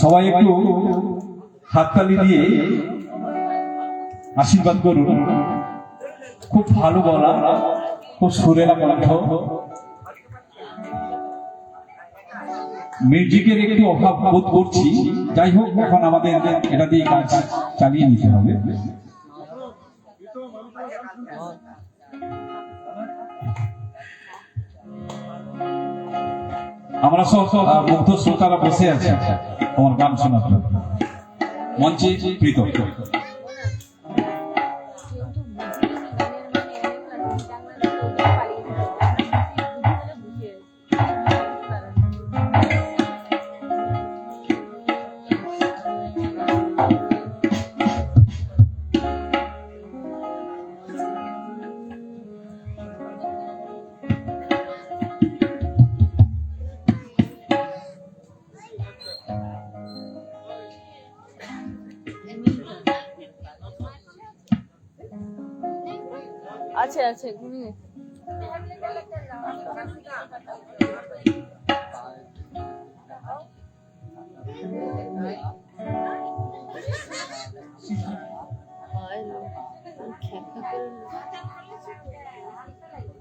সবাই একটু হাততালি দিয়ে আশীর্বাদ করুন। খুব ভালো বলা খুব সুরেলা কণ্ঠ। মিউজিকের একটু অভাব বোধ করছি। যাই হোক, এখন আমাদের এটা দিয়ে কাজ চালিয়ে নিতে হবে। আমরা সব মুগ্ধ শ্রোতারা বসে আছি আমার গান শোনার। মঞ্চে প্রীত আছে আছে ঘুমিয়ে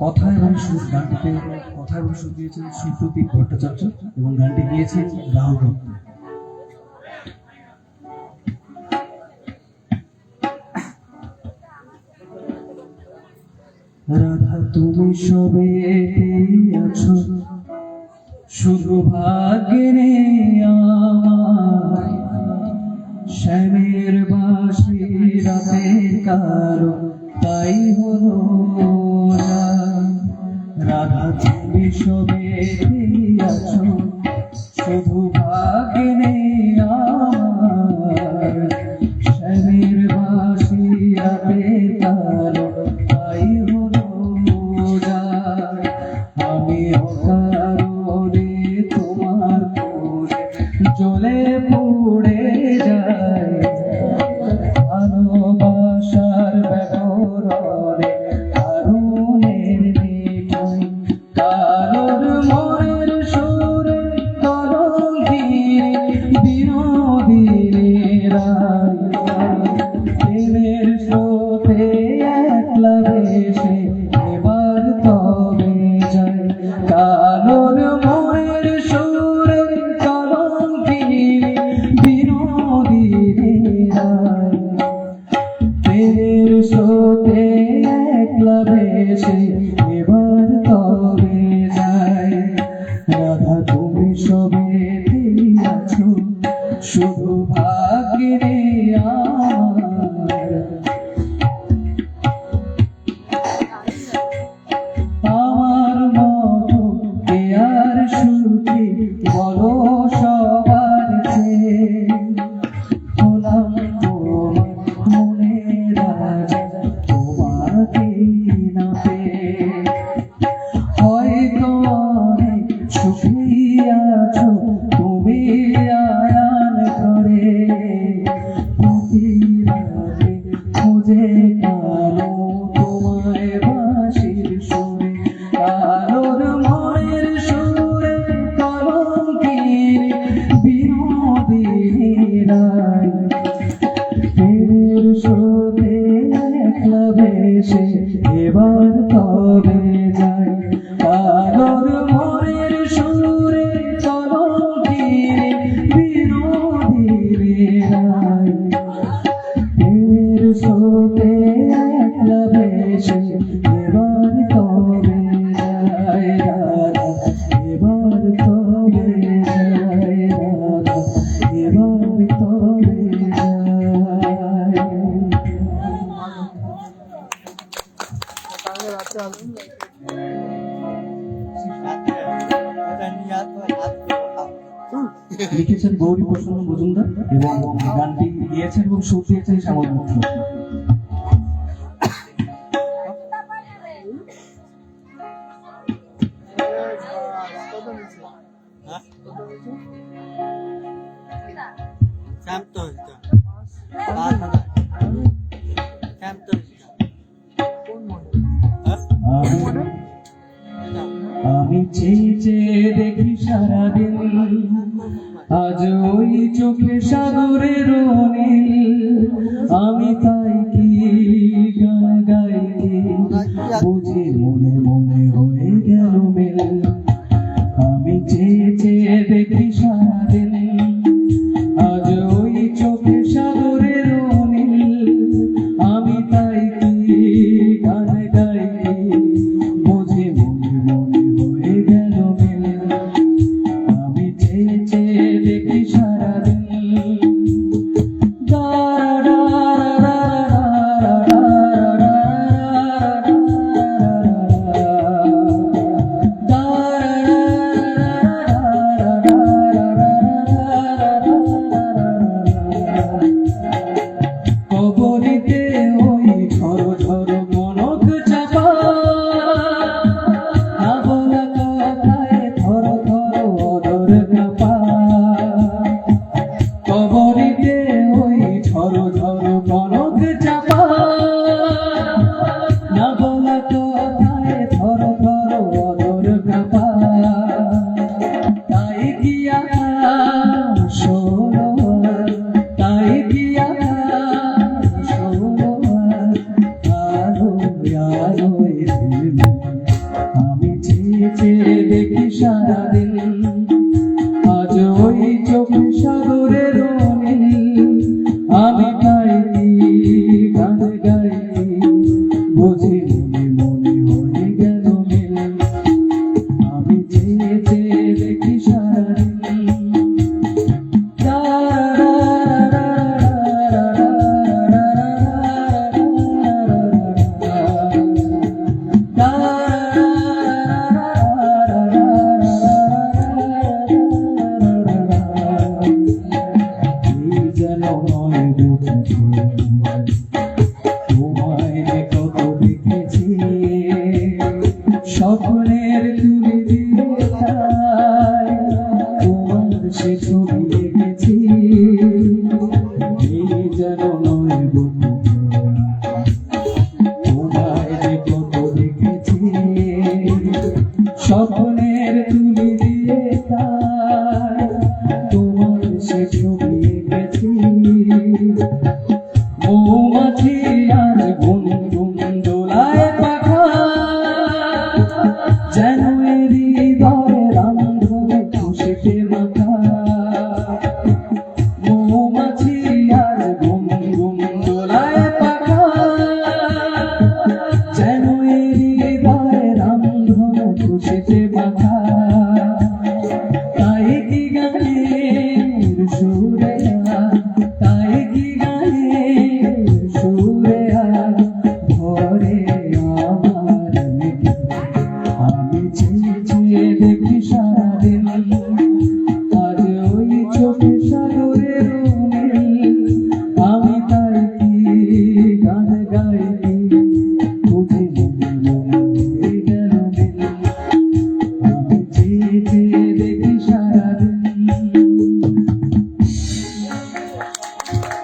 কথা এবং সুর গানটিতে কথা এবং সুর দিয়েছেন সুপ্রতীক ভট্টাচার্য এবং গানটি গিয়েছেন রাহুল রত্ন। রাধা, তুমি সবে আছো শুধু ভাগ্যে আমার শ্যামের বাসি রাতের কারও তাই হলো রাধা, তুমি সবে আছো শুধু ভাগ্যে love is আছো লিখেছেন গৌরী প্রসন্ন মজুমদার এবং গানটি গিয়েছেন এবং সুর দিয়েছেন শ্যামল শান্ত হ্যাঁ? আমি চেয়ে চোখে সাগরের আমি তাই কি গান গাই বুঝি 起初。